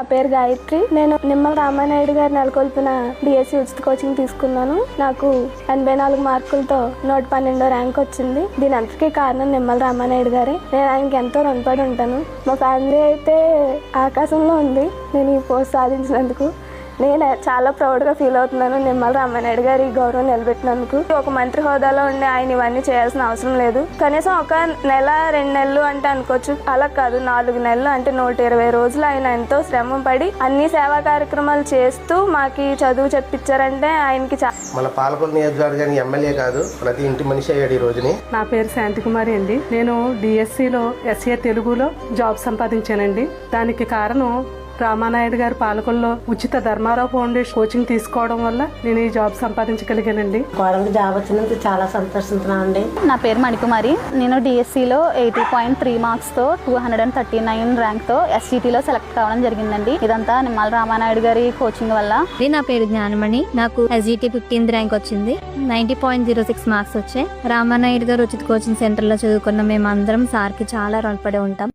నా పేరు గాయత్రి. నేను నిమ్మల రామానాయుడు గారు నెలకొల్పిన డిఎస్సి ఉచిత కోచింగ్ తీసుకున్నాను. నాకు ఎనభై నాలుగు మార్కులతో నూట పన్నెండో ర్యాంక్ వచ్చింది. దీని అంతకీ కారణం నిమ్మల రామానాయుడు గారే. నేను ఆయనకి ఎంతో రుణపడి ఉంటాను. మా ఫ్యామిలీ అయితే ఆకాశంలో ఉంది. నేను ఈ పోస్ట్ సాధించినందుకు నేను చాలా ప్రౌడ్గా ఫీల్ అవుతున్నాను. నిమ్మల రామానాయుడు గారి ఈ గౌరవం నిలబెట్టినందుకు. ఒక మంత్రి హోదాలో ఉండి ఆయన ఇవన్నీ చేయాల్సిన అవసరం లేదు. కనీసం ఒక నెల రెండు నెలలు అంటే అనుకోవచ్చు. అలా కాదు నాలుగు నెలలు అంటే నూట ఇరవై రోజులు ఆయన ఎంతో శ్రమ పడి అన్ని సేవా కార్యక్రమాలు చేస్తూ మాకు చదువు చెప్పించారంటే ఆయనకి మన పాలకొల్లు నియోజకవర్గానికి ఎమ్మెల్యే కాదు ప్రతి ఇంటి మనిషి అయ్యాడు ఈ రోజుని. నా పేరు శాంతికుమారి అండి. నేను డిఎస్సిలో ఎస్ఏ తెలుగులో జాబ్ సంపాదించానండి. దానికి కారణం రామానాయుడు గారి పాలకుల్లో ఉచిత ధర్మారావు ఫౌండేషన్ కోచింగ్ తీసుకోవడం వల్ల నేను ఈ జాబ్ సంపాదించగలిగానండి. కోడలికి జాబ్ వచ్చినందుకు చాలా సంతోషిస్తున్నాం అండి. నా పేరు మణికుమారి. నేను డిఎస్సిలో eighty point three మార్క్స్తో two hundred and thirty nine ర్యాంక్తో ఎస్జిటిలో సెలెక్ట్ కావడం జరిగిందండి. ఇదంతా నిమ్మల రామానాయుడు గారి కోచింగ్ వల్ల. నా పేరు జ్ఞానమణి. నాకు ఎస్జిటి ఫిఫ్టీన్త్ ర్యాంక్ వచ్చింది. Ninety point zero six marks వచ్చాయి. రామానాయుడు గారు ఉచిత కోచింగ్ సెంటర్లో చదువుకున్న మేమందరం సార్కి చాలా రుణపడి ఉంటాం.